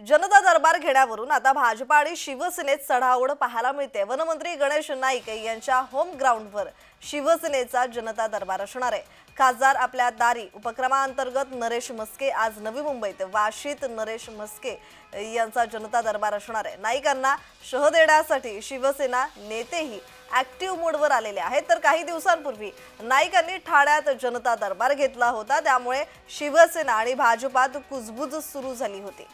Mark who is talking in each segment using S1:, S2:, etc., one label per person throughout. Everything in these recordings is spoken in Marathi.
S1: जनता दरबार घेण्यावरून आता भाजपा आणि शिवसेनेत चढाओढ पाहायला मिळते. वनमंत्री गणेश नाईक यांच्या होम ग्राउंडवर शिवसेनेचा जनता दरबार असणार आहे. खासदार आपल्या दारी उपक्रमाअंतर्गत नरेश मस्के आज नवी मुंबईत वाशीत नरेश मस्के यांचा जनता दरबार असणार आहे. नाईकांना शह देण्यासाठी शिवसेना नेतेही ऍक्टिव्ह मोडवर आलेले आहेत. तर काही दिवसांपूर्वी नाईकांनी ठाण्यात जनता दरबार घेतला होता. त्यामुळे शिवसेना आणि भाजपात कुजबुज सुरू झाली होती.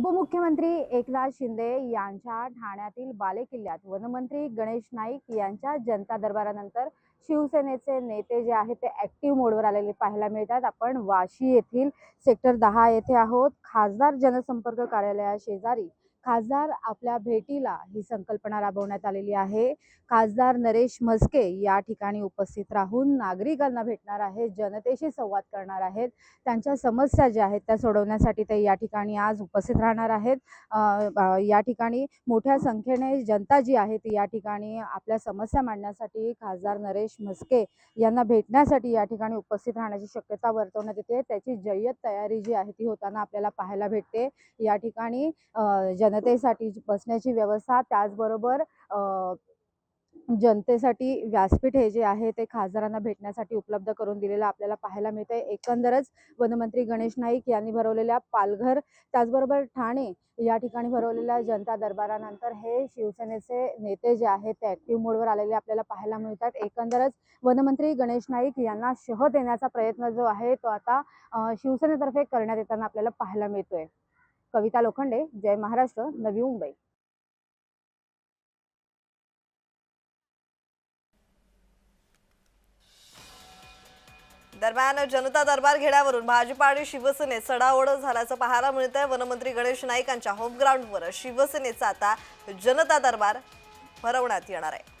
S2: उपमुख्यमंत्री एकनाथ शिंदे यांच्या ठाण्यातील बालेकिल्ल्यात वनमंत्री गणेश नाईक यांच्या जनता दरबारानंतर शिवसेनेचे नेते जे आहेत ते ऍक्टिव्ह मोडवर आलेले पाहायला मिळतात. आपण वाशी येथील सेक्टर दहा येथे आहोत. खासदार जनसंपर्क कार्यालया शेजारी खासदार आपल्या भेटीला ही संकल्पना राबवण्यात आलेली आहे. खासदार नरेश म्हस्के या ठिकाणी उपस्थित राहून नागरिकांना भेटणार आहेत जनतेशी संवाद करणार आहेत. त्यांच्या समस्या ज्या आहेत त्या सोडवण्यासाठी ते या ठिकाणी आज उपस्थित राहणार आहेत. या ठिकाणी मोठ्या संख्येने जनता जी आहे ती या ठिकाणी आपल्या समस्या मांडण्यासाठी खासदार नरेश म्हस्के यांना भेटण्यासाठी या ठिकाणी उपस्थित राहण्याची शक्यता वर्तवण्यात येते. त्याची जय्यत तयारी जी आहे ती होताना आपल्याला पाहायला भेटते. या ठिकाणी अ, जनतेसाठी बसण्याची व्यवस्था त्याचबरोबर जनतेसाठी व्यासपीठ हे जे आहे ते खासदारांना भेटण्यासाठी उपलब्ध करून दिलेलं आपल्याला पाहायला मिळते एकंदरच वनमंत्री गणेश नाईक यांनी भरवलेल्या पालघर त्याचबरोबर ठाणे या ठिकाणी भरवलेल्या जनता दरबारानंतर हे शिवसेनेचे नेते जे आहेत ते ॲक्टिव्ह मोडवर आलेले आपल्याला पाहायला मिळतात. एकंदरच वनमंत्री गणेश नाईक यांना शह देण्याचा प्रयत्न जो आहे तो आता शिवसेनेतर्फे करण्यात येताना आपल्याला पाहायला मिळतोय. कविता लोखंडे जय महाराष्ट्र नवी मुंबई.
S1: दरम्यान जनता दरबार घेण्यावरून भाजपा आणि शिवसेनेत सडाओढ झाल्याचं पाहायला मिळत आहे वनमंत्री गणेश नाईकांच्या होम ग्राउंडवर शिवसेनेचा आता जनता दरबार भरवण्यात येणार आहे.